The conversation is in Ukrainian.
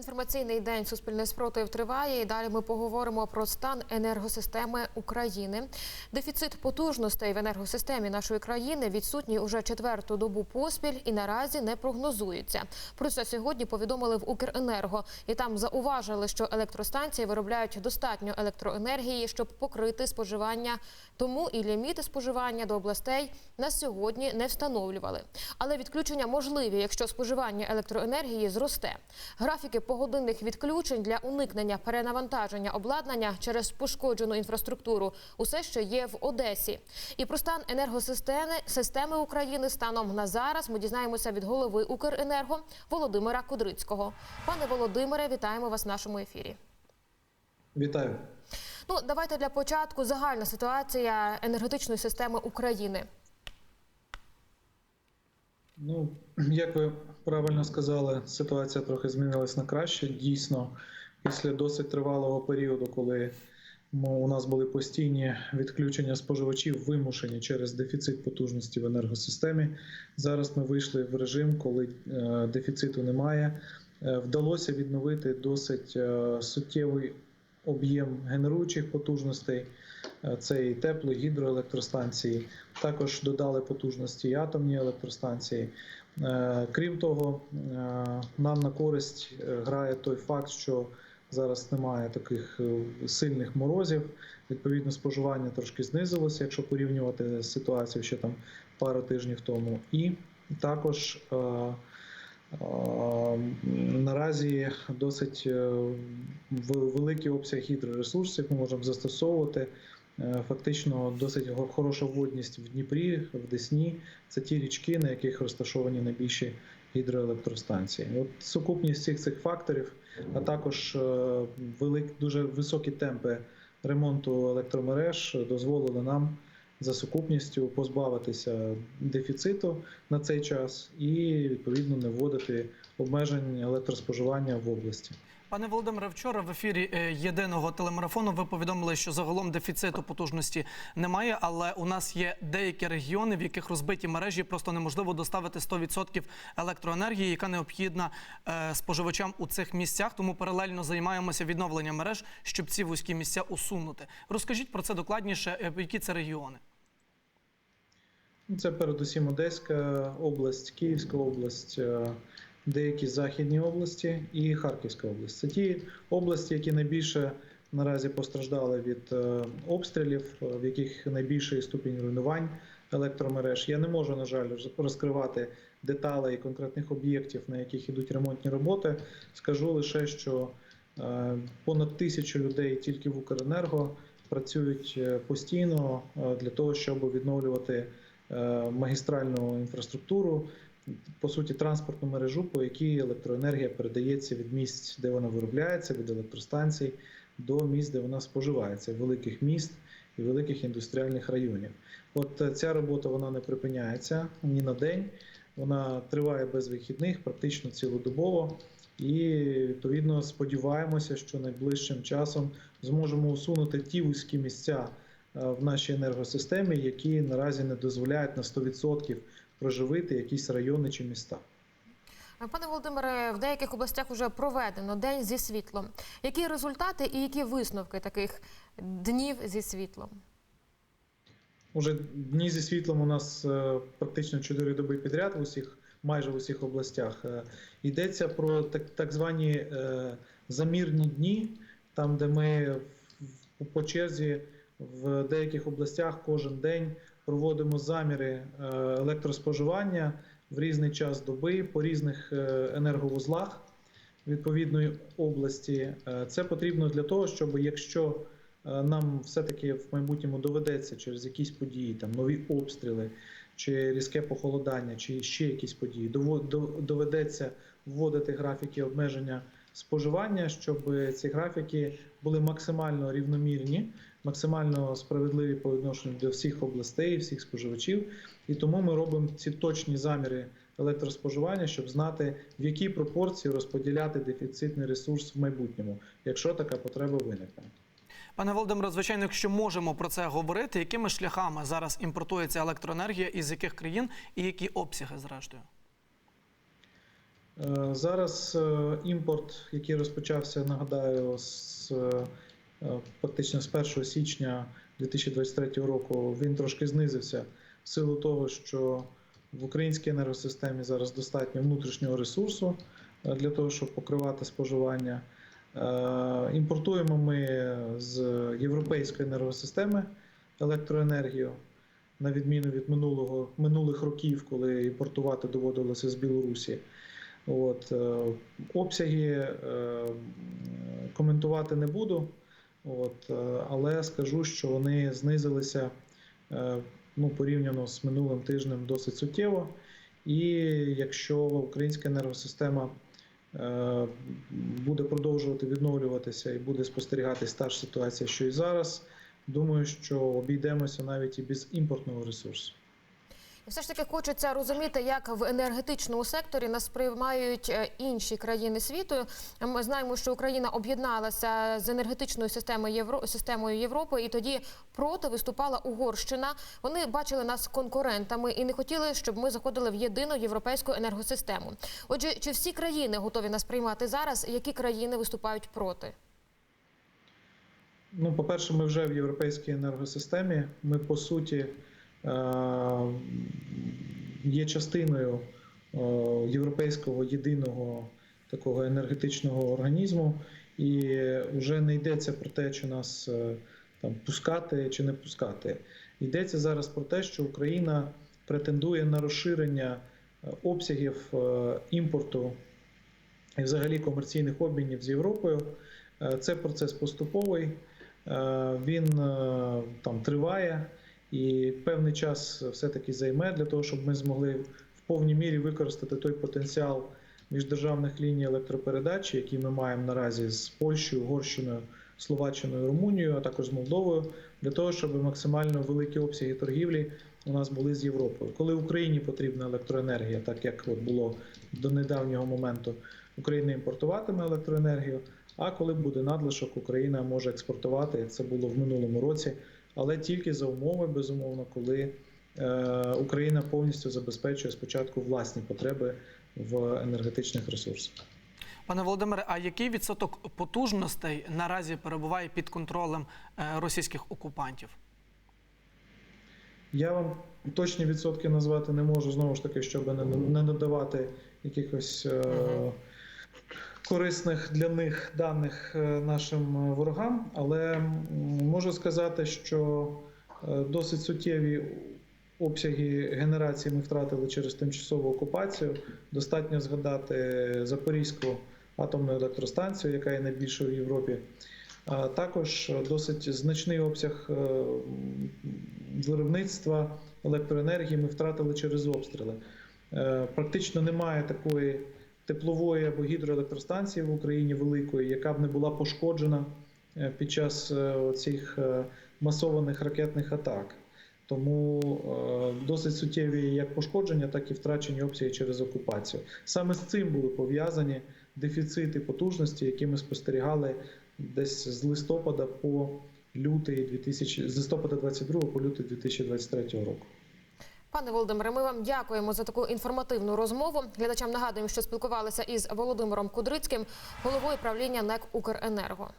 Інформаційний день Суспільний спротив триває. І далі ми поговоримо про стан енергосистеми України. Дефіцит потужностей в енергосистемі нашої країни відсутній уже четверту добу поспіль і наразі не прогнозується. Про це сьогодні повідомили в Укренерго. І там зауважили, що електростанції виробляють достатньо електроенергії, щоб покрити споживання. Тому і ліміти споживання до областей на сьогодні не встановлювали. Але відключення можливі, якщо споживання електроенергії зросте. Графіки погодинних відключень для уникнення перенавантаження обладнання через пошкоджену інфраструктуру усе ще є в Одесі. І про стан енергосистеми системи України станом на зараз ми дізнаємося від голови Укренерго Володимира Кудрицького. Пане Володимире, вітаємо вас в нашому ефірі. Вітаю. Ну, давайте для початку загальна ситуація енергетичної системи України. Ну, як ви правильно сказали, ситуація трохи змінилась на краще. Дійсно, після досить тривалого періоду, коли у нас були постійні відключення споживачів, вимушені через дефіцит потужності в енергосистемі. Зараз ми вийшли в режим, коли е, дефіциту немає. Е, Вдалося відновити досить е, суттєвий об'єм генеруючих потужностей. Е, Це і тепло, гідроелектростанції. Також додали потужності і атомні електростанції. Е, Крім того, е, нам на користь грає той факт, що зараз немає таких сильних морозів. Відповідно, споживання трошки знизилося, якщо порівнювати з ситуацією ще там пару тижнів тому. І також наразі досить великий обсяг гідроресурсів ми можемо застосовувати. Е, Фактично досить хороша водність в Дніпрі, в Десні. Це ті річки, на яких розташовані найбільші гідроелектростанції. От сукупність всіх цих факторів, а також е, велик, дуже високі темпи ремонту електромереж дозволили нам за сукупністю позбавитися дефіциту на цей час і відповідно не вводити обмежень електроспоживання в області. Пане Володимире, вчора в ефірі е, єдиного телемарафону ви повідомили, що загалом дефіциту потужності немає, але у нас є деякі регіони, в яких розбиті мережі просто неможливо доставити 100% електроенергії, яка необхідна е, споживачам у цих місцях. Тому паралельно займаємося відновленням мереж, щоб ці вузькі місця усунути. Розкажіть про це докладніше, е, які це регіони. Це передусім Одеська область, Київська область, деякі західні області і Харківська область. Це ті області, які найбільше наразі постраждали від е, обстрілів, е, в яких найбільший ступінь руйнувань електромереж. Я не можу, на жаль, роз- розкривати деталей конкретних об'єктів, на яких ідуть ремонтні роботи. Скажу лише, що е, понад тисячу людей тільки в Укренерго працюють постійно для того, щоб відновлювати магістральну інфраструктуру, по суті, транспортну мережу, по якій електроенергія передається від місць, де вона виробляється, від електростанцій до місць, де вона споживається, великих міст і великих індустріальних районів. От е, ця робота вона не припиняється ні на день. Вона триває без вихідних, практично цілодобово. І відповідно сподіваємося, що найближчим часом зможемо усунути ті вузькі місця е, в нашій енергосистемі, які наразі не дозволяють на 100% проживити якісь райони чи міста. Пане Володимире, в деяких областях вже проведено день зі світлом. Які результати і які висновки таких днів зі світлом? Уже дні зі світлом у нас е, практично 4 доби підряд в усіх, майже в усіх областях. Е, Йдеться про так, так звані е, замірні дні, там, де ми по черзі в деяких областях кожен день проводимо заміри е, електроспоживання в різний час доби по різних е, енерговузлах відповідної області. Е, Це потрібно для того, щоб якщо нам все-таки в майбутньому доведеться через якісь події, там нові обстріли, чи різке похолодання, чи ще якісь події, доведеться вводити графіки обмеження споживання, щоб ці графіки були максимально рівномірні, максимально справедливі по відношенню до всіх областей, всіх споживачів. І тому ми робимо ці точні заміри електроспоживання, щоб знати, в якій пропорції розподіляти дефіцитний ресурс в майбутньому, якщо така потреба виникне. Пане Володимире, звичайно, якщо можемо про це говорити, якими шляхами зараз імпортується електроенергія, із яких країн і які обсяги, зрештою? Е, Зараз е, імпорт, який розпочався, нагадаю, з е, фактично з 1 січня 2023 року, він трошки знизився в силу того, що в українській енергосистемі зараз достатньо внутрішнього ресурсу е, для того, щоб покривати споживання. Е, Імпортуємо ми з європейської енергосистеми електроенергію, на відміну від минулого, минулих років, коли імпортувати доводилося з Білорусі. От, е, обсяги е, коментувати не буду, от, е, але скажу, що вони знизилися е, ну, порівняно з минулим тижнем досить суттєво. І якщо українська енергосистема е, буде продовжувати відновлюватися і буде спостерігатись та ж ситуація, що і зараз, думаю, що обійдемося навіть і без імпортного ресурсу. Все ж таки хочеться розуміти, як в енергетичному секторі нас приймають е, інші країни світу. Ми знаємо, що Україна об'єдналася з енергетичною системою Євро... системою Європи, і тоді проти виступала Угорщина. Вони бачили нас конкурентами і не хотіли, щоб ми заходили в єдину європейську енергосистему. Отже, чи всі країни готові нас приймати зараз? Які країни виступають проти? Ну, по-перше, ми вже в європейській енергосистемі. Ми по суті є частиною е, європейського єдиного такого енергетичного організму, і вже не йдеться про те, чи нас е, там пускати чи не пускати. Йдеться зараз про те, що Україна претендує на розширення е, обсягів е, імпорту і взагалі комерційних обмінів з Європою. Е, Це процес поступовий. Е, Він е, там триває і певний час все-таки займе для того, щоб ми змогли в повній мірі використати той потенціал міждержавних ліній електропередач, які ми маємо наразі з Польщею, Угорщиною, Словаччиною, Румунією, а також з Молдовою, для того, щоб максимально великі обсяги торгівлі у нас були з Європою. Коли Україні потрібна електроенергія, так як от було до недавнього моменту, Україна імпортуватиме електроенергію. А коли буде надлишок, Україна може експортувати. Це було в минулому році, але тільки за умови, безумовно, коли е, Україна повністю забезпечує спочатку власні потреби в енергетичних ресурсах. Пане Володимире, а який відсоток потужностей наразі перебуває під контролем е, російських окупантів? Я вам точні відсотки назвати не можу знову ж таки, щоб не, надавати якихось Мгм. Корисних для них даних е, нашим е, ворогам, але можу сказати, що е, досить суттєві обсяги генерації ми втратили через тимчасову окупацію. Достатньо згадати Запорізьку атомну електростанцію, яка є найбільшою в Європі. А також досить значний обсяг виробництва електроенергії ми втратили через обстріли. Практично немає такої теплової або гідроелектростанції в Україні великої, яка б не була пошкоджена е, під час е, цих масованих ракетних атак. Тому е, досить суттєві як пошкодження, так і втрачені обсяги через окупацію. Саме з цим були пов'язані дефіцити потужності, які ми спостерігали десь з листопада по лютий 2000, з листопада 22 по лютий 2023 року. Пане Володимире, ми вам дякуємо за таку інформативну розмову. Глядачам нагадуємо, що спілкувалися із Володимиром Кудрицьким, головою правління НЕК Укренерго.